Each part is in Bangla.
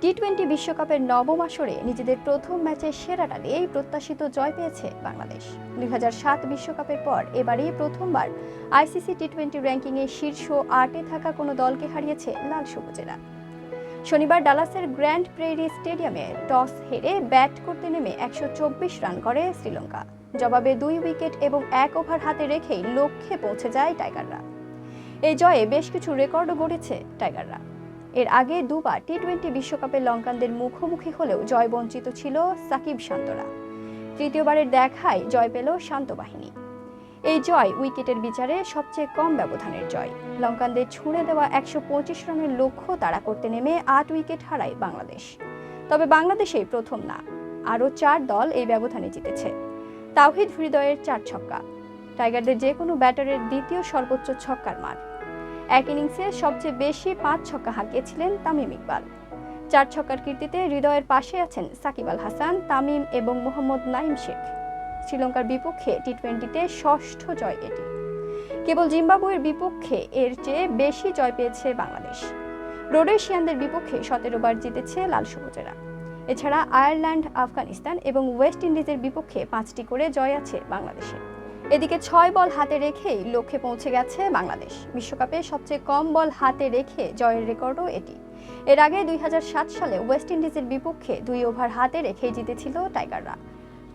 টি টোয়েন্টি বিশ্বকাপের নবম আসরে নিজেদের প্রথম ম্যাচে সেরাটা দিয়েই প্রত্যাশিত জয় পেয়েছে বাংলাদেশ। দুই বিশ্বকাপের পর এবারই প্রথমবার আইসিসি টি টোয়েন্টি র্যাঙ্কিংয়ে শীর্ষ আটে থাকা কোনো দলকে হারিয়েছে লাল সবুজেরা। শনিবার ডালাসের গ্র্যান্ড প্রেরি স্টেডিয়ামে টস হেরে ব্যাট করতে নেমে একশো চব্বিশ রান করে শ্রীলঙ্কা। জবাবে দুই উইকেট এবং এক ওভার হাতে রেখেই লক্ষ্যে পৌঁছে যায় টাইগাররা। এই জয়ে বেশ কিছু রেকর্ডও গড়েছে টাইগাররা। এর আগে দুবার টি টোয়েন্টি বিশ্বকাপে লঙ্কানদের মুখোমুখি হলেও জয় বঞ্চিত ছিল সাকিব শান্তরা। তৃতীয়বারের দেখায় জয় পেল শান্ত বাহিনী। এই জয় উইকেটের বিচারে সবচেয়ে কম ব্যবধানের জয়। লঙ্কানদের ছুঁড়ে দেওয়া একশো পঁচিশ রানের লক্ষ্য তাড়া করতে নেমে আট উইকেট হারায় বাংলাদেশ। তবে বাংলাদেশেই প্রথম না। আরও চার দল এই ব্যবধানে জিতেছে। তাওহিদ হৃদয়ের চার ছক্কা। টাইগারদের যে কোনো ব্যাটারের দ্বিতীয় সর্বোচ্চ ছক্কার মার। এক ইনিংসে সবচেয়ে বেশি পাঁচ ছক্কা হাঁকিয়েছিলেন তামিম ইকবাল। চার ছক্কার কীর্তিতে হৃদয়ের পাশে আছেন সাকিব আল হাসান, তামিম এবং মোহাম্মদ নাইম শেখ। শ্রীলঙ্কার বিপক্ষে টি টোয়েন্টিতে ষষ্ঠ জয় এটি। কেবল জিম্বাবুয়ের বিপক্ষে এর চেয়ে বেশি জয় পেয়েছে বাংলাদেশ। রোডেশিয়ানদের বিপক্ষে সতেরো বার জিতেছে লাল সবুজেরা। এছাড়া আয়ারল্যান্ড, আফগানিস্তান এবং ওয়েস্ট ইন্ডিজের বিপক্ষে পাঁচটি করে জয় আছে বাংলাদেশের এদিকে ছয় বল হাতে রেখেই লক্ষ্যে পৌঁছে গেছে বাংলাদেশ। বিশ্বকাপে সবচেয়ে কম বল হাতে রেখে জয়ের রেকর্ডও এটি। এর আগে দুই হাজার সাত সালে ওয়েস্ট ইন্ডিজের বিপক্ষে দুই ওভার হাতে রেখেই জিতেছিল টাইগাররা।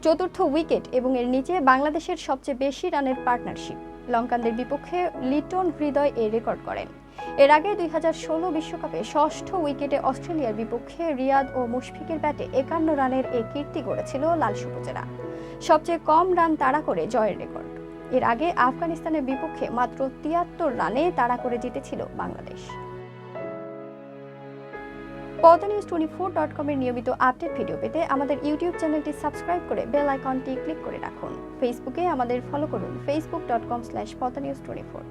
চতুর্থ উইকেট এবং এর নিচে বাংলাদেশের সবচেয়ে বেশি রানের পার্টনারশিপ। লঙ্কানদের বিপক্ষে লিটন হৃদয় এ রেকর্ড করেন। এর আগে দুই বিশ্বকাপে ষষ্ঠ উইকেটে অস্ট্রেলিয়ার বিপক্ষে রিয়াদ ও মুশফিকের ব্যাটে একান্ন রানের এ কীর্তি গড়েছিল লাল সবুজেরা। সবচেয়ে কম রান তাড়া করে জয়ের রেকর্ড। এর আগে আফগানিস্তানের বিপক্ষে মাত্র তিয়াত্তর রানে তাড়া করে জিতেছিল Bangladesh. Padma news twenty four dot কমের নিয়মিত আপডেট ভিডিও পেতে আমাদের ইউটিউব চ্যানেলটি সাবস্ক্রাইব করে বেল আইকনটি ক্লিক করে রাখুন। ফেসবুকে আমাদের ফলো করুন Facebook dot com slash Padma news twenty four.